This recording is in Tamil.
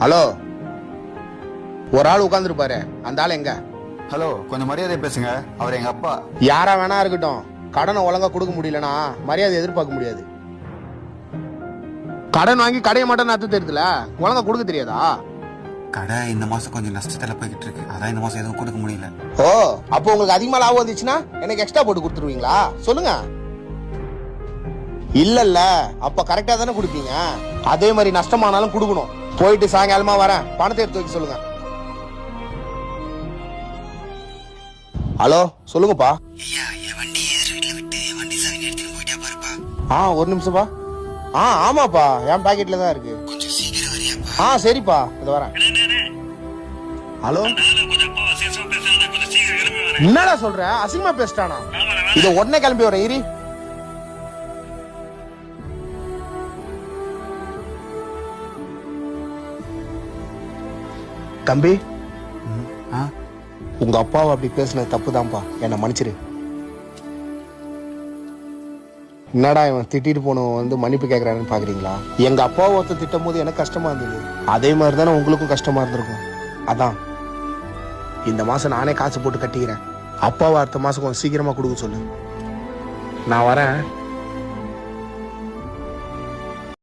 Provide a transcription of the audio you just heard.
ஹலோ. ஒரு ஆள் உட்காந்துருப்பாரு அந்த ஆள் எங்க? ஹலோ கொஞ்சம் மரியாதை பேசுங்க. அவர் எங்க அப்பா. யாரா வேணா இருக்கட்டும். கடனை ஒழுங்கா கொடுக்க முடியலனா மரியாதை எதிர்பார்க்க முடியாது. கடன் வாங்கி கடையை மட்டும் நடத்த தெரியுதுல ஒழுங்கா கொடுக்க தெரியாதா? கடை இந்த மாசம் கொஞ்சம் நஷ்டத்துல போய்கிட்டு இருக்கு அதான் இந்த மாசம் எதுவும் கொடுக்க முடியல. ஓ அப்போ உங்களுக்கு அதிகமா லாபம் வந்துச்சுன்னா எனக்கு எக்ஸ்ட்ரா போட்டு கொடுத்துருவீங்களா? சொல்லுங்க. இல்ல இல்ல அப்ப கரெக்டா தானே கொடுப்பீங்க. அதே மாதிரி நஷ்டமானாலும் கொடுக்கணும். போயிட்டு சாயங்காலமா வரேன். பணத்தை எடுத்து வைக்க சொல்லுங்க. ஹலோ சொல்லுங்கப்பா. ஆ ஒரு நிமிஷம்ப்பா. ஆ ஆமாப்பா. என் பாக்கெட்ல தான் இருக்கு. ஆ சரிப்பா. இது வரேன். ஹலோ? என்னடா சொல்ற? அசிங்கமா பேசிட்டானா? இத உடனே கிளம்பி வரேன். இரி. தம்பி. ஆ? உங்க அப்பாவை அப்படி பேசுனது தப்புதான்ப்பா. என்னை மன்னிச்சிரு. என்னடா இவன் திட்டிட்டு போனவன் வந்து மன்னிப்பு கேட்கறாருன்னு பாக்குறீங்களா? எங்க அப்பாவை ஒருத்தர் திட்டும் போது எனக்கு கஷ்டமா இருந்தது. அதே மாதிரி தானே உங்களுக்கும் கஷ்டமா இருந்திருக்கும். அதான். இந்த மாசம் நானே காசு போட்டு கட்டிக்கிறேன். அப்பாவை அடுத்த மாசம் கொஞ்சம் சீக்கிரமா கொடுக்க சொல்லு. நான் வரேன்.